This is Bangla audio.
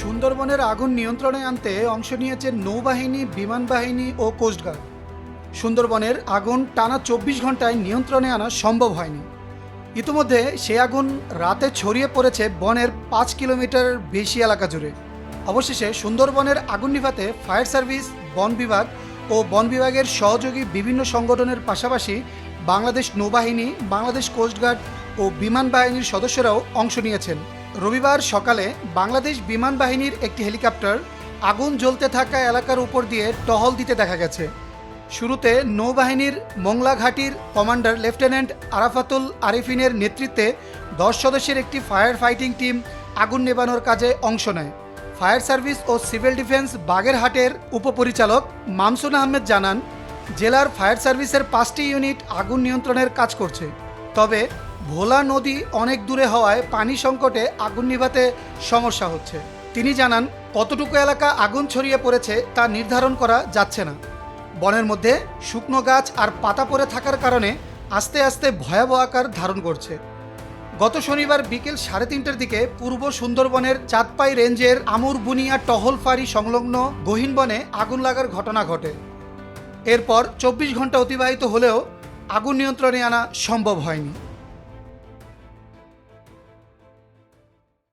সুন্দরবনের আগুন নিয়ন্ত্রণে আনতে অংশ নিয়েছে নৌবাহিনী বিমান বাহিনী ও কোস্টগার্ড। সুন্দরবনের আগুন টানা চব্বিশ ঘন্টায় নিয়ন্ত্রণে আনা সম্ভব হয়নি। ইতিমধ্যে সে আগুন রাতে ছড়িয়ে পড়েছে বনের পাঁচ কিলোমিটার বেশি এলাকা জুড়ে। অবশেষে সুন্দরবনের আগুন নিভাতে ফায়ার সার্ভিস, বন বিভাগ ও বন বিভাগের সহযোগী বিভিন্ন সংগঠনের পাশাপাশি বাংলাদেশ নৌবাহিনী, বাংলাদেশ কোস্টগার্ড ও বিমান বাহিনীর সদস্যরাও অংশ নিয়েছেন। রবিবার সকালে বাংলাদেশ বিমান বাহিনীর একটি হেলিকপ্টার আগুন জ্বলতে থাকা এলাকার উপর দিয়ে টহল দিতে দেখা গেছে। শুরুতে নৌবাহিনীর মোংলা ঘাটির কমান্ডার লেফটেন্যান্ট আরাফাতুল আরিফিনের নেতৃত্বে দশ সদস্যের একটি ফায়ার ফাইটিং টিম আগুন নেবানোর কাজে অংশ নেয়। ফায়ার সার্ভিস ও সিভিল ডিফেন্স বাগেরহাটের উপপরিচালক মামসুন আহমেদ জানান, জেলার ফায়ার সার্ভিসের পাঁচটি ইউনিট আগুন নিয়ন্ত্রণের কাজ করছে। তবে ভোলা নদী অনেক দূরে হওয়ায় পানি সংকটে আগুন নিভাতে সমস্যা হচ্ছে। তিনি জানান, কতটুকু এলাকা আগুন ছড়িয়ে পড়েছে তা নির্ধারণ করা যাচ্ছে না। বনের মধ্যে শুকনো গাছ আর পাতা পড়ে থাকার কারণে আস্তে আস্তে ভয়াবহ আকার ধারণ করছে। গত শনিবার বিকেল সাড়ে তিনটার দিকে পূর্ব সুন্দরবনের চাঁদপাই রেঞ্জের আমুর বুনিয়া টহল ফাঁড়ি সংলগ্ন গহীন বনে আগুন লাগার ঘটনা ঘটে। এরপর চব্বিশ ঘণ্টা অতিবাহিত হলেও আগুন নিয়ন্ত্রণে আনা সম্ভব হয়নি।